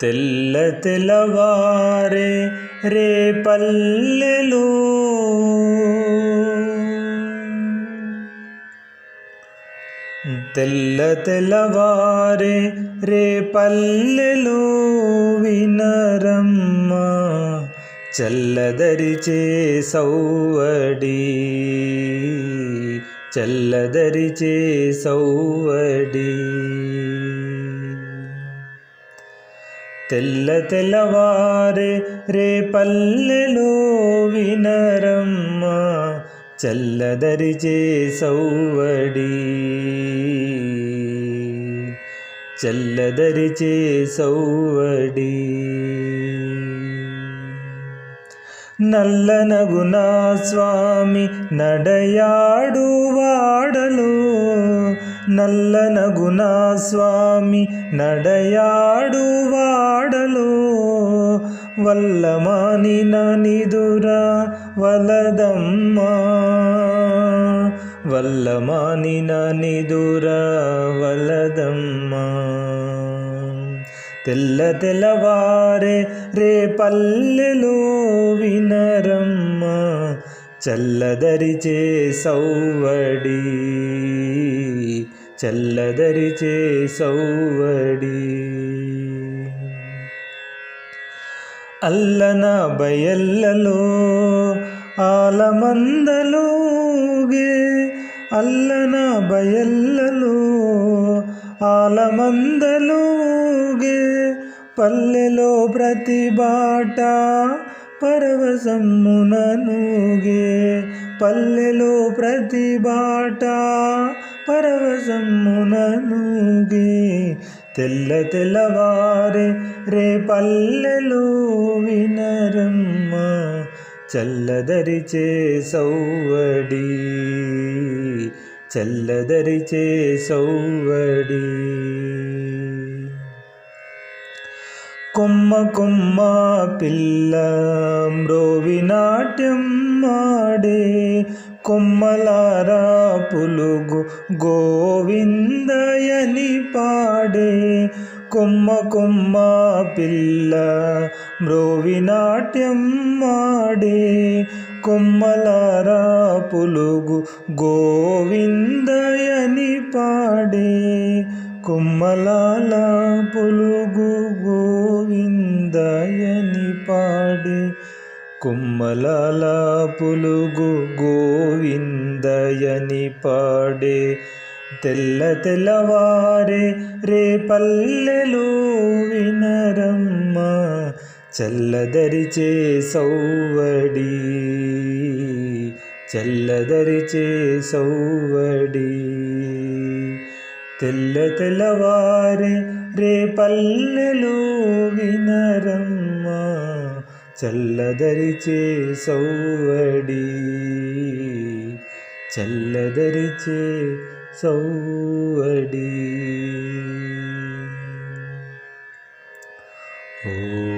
తెల్ల తెల్లవారే రే పల్లెలు తెల్ల తెల్లవారే రే పల్లెలు వినరమ్మ చల్లదరిచే సౌవడి చల్లదరిచే సౌవడి తెల్ల తెల్లవారే రే పల్లెలో వినరమ్మ చల్లదరిచే సౌవడి చల్లదరిచే సౌవడి నల్లనగునా స్వామి నడయాడు వాడలు. నల్లనగునా స్వామి నడయాడు వాడలు. వల్లమాని నిదురా వలదమ్మా. వల్లమాని నిదురా వలదమ్మా. తెల్ల తెల్లవారే రే పల్లెలో వినరమ్మ చల్లదరిచే సౌవడి చల్లదరిచే సౌవడి. అల్లన బయల్లలో ఆలమందలోగే అల్లన బయల్లలో ఆలమందలూగే పల్లెలో ప్రతి బాట పరవసమ్ముననుగే పల్లెలో ప్రతి బాట పరవసమ్ముననుగే తెల్ల తెల్లవారే రే పల్లెలో వినరమ్మ చల్లదరిచే సౌవడి చల్లదరిచే సౌవడి. కొమ్మ కొమ్మ పిల్ల మ్రోవి నాట్యం మాడే కొమ్మలారా పులుగు గోవిందయని పాడే కొమ్మ కొమ్మ పిల్ల మ్రోవి నాట్యం మాడే కొమ్మలారా పులుగు గోవిందయని పాడే కొమ్మలాల పులుగు పాడే. కుమ్మలాల పులుగు గోవిందయని పాడే. తెల్ల తెల్లవారే రే పల్లెలు వినరమ్మ చల్లదరిచే సౌవడి. చల్లదరిచే సౌవడి. తెల్ల తెల్లవారే రే పల్లెలు వినరమ్మ చల్లదరిచే సౌవడి చల్లదరిచే సౌవడి. ఓ